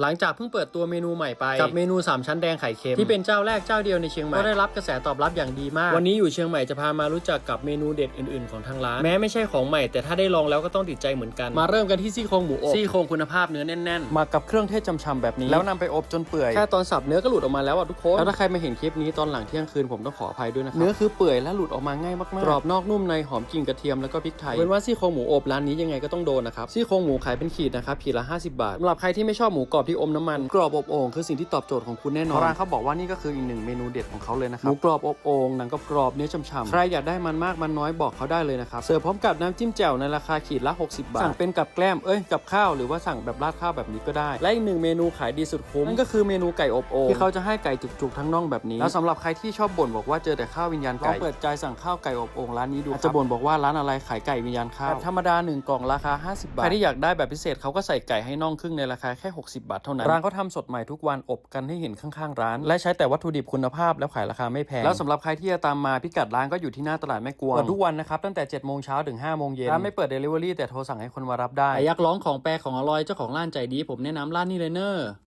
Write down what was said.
หลังจากเพิ่งเปิดตัวเมนูใหม่ไป กับเมนู3ชั้นแดงไข่เค็มที่เป็นเจ้าแรกเจ้าเดียวในเชียงใหม่ก็ได้รับกระแสตอบรับอย่างดีมาก วันนี้อยู่เชียงใหม่จะพามารู้จักกับเมนูเด็ดอื่นๆของทางร้าน แม้ไม่ใช่ของใหม่แต่ถ้าได้ลองแล้วก็ต้องติดใจเหมือนกัน มาเริ่มกันที่ซี่โครงหมูอบซี่โครงคุณภาพเนื้อแน่นๆ มากับเครื่องเทศจำๆแบบนี้ แล้วนำไปอบจนเปื่อยแค่ตอนสับเนื้อก็หลุดออกมาแล้วอะทุกคนแล้วถ้าใครมาเห็นคลิปนี้ตอนหลังเที่ยงคืนผมต้องขออภัยด้วยนะครับเนื้อคือเปื่อยและหลุดออกมาง่ายมากๆกรอบนอกนุ่มในหอมกลิ่นกระเทียมแล้วก็พริกไทยเป็นว่าซี่โครงหมูอบร้านนี้ยังไงก็ต้องโดนนะครับซี่โครงหมูขายเป็นขีดนะครับขีดละ 50 บาทสำหรับใครที่ไม่ชอบหมูกรอบที่อมน้ำมัน กรอบอบโอ่งคือสิ่งที่ตอบโจทย์ของคุณแน่นอนร้านเขาบอกว่านี่ก็คืออีกหนึ่งเมนูเด็ดของเขาเลยนะครับหมูกรอบอบโอ่งหนังกรอบๆเนื้อฉ่ำๆใครอยากได้มันมากมันน้อยบอกเขาได้เลยนะครับเสิร์ฟพร้อมกับน้ำจิ้มแจ่วในราคาขีดละ 60 บาทสั่งเป็นกับแกล้มเอ้ยกับข้าวหรือว่าสั่งแบบราดข้าวแบบนี้ก็ได้ และอีกหนึ่งเมนูขายดีสุดคุ้มนั่นก็คือเมนูไก่อบโอ่งที่เขาจะให้ไก่จุกๆทั้งน่องแบบนี้แล้วสำหรับใครที่ชอบบ่นบอกว่าเจอแต่ข้าววิญญาณไก่ลองเปิดใจสั่งข้าวไก่อบโอ่งร้านนี้ดูอาจจะบ่นบอกว่าร้านอะไรขายไก่วิญญาณข้าวแบบธรรมดาหนึ่งกล่องราคา 50 บาทใครที่อยากได้แบบพิเศษเขาก็ใส่ไก่ให้น่องครึ่งในราคาแค่ 60 บาทเท่านั้นร้านเขาทำสดใหม่ทุกวันอบกันให้เห็นข้างๆร้าน และใช้แต่วัตถุดิบคุณภาพแล้วขายราคาไม่แพงแล้วสำหรับใครที่จะตามมาพิกัดร้านก็อยู่ที่หน้าตลาดแม่กวงเปิดทุกวันนะครับตั้งแต่7โมงเช้าถึง5โมงเย็นร้านไม่เปิดเดลิเวอรี่แต่โทรสั่งให้คนมารับได้อยากร้องของแปลของอร่อยเจ้าของร้านใจดี ผมแนะนำร้านนี้เลยเนอะ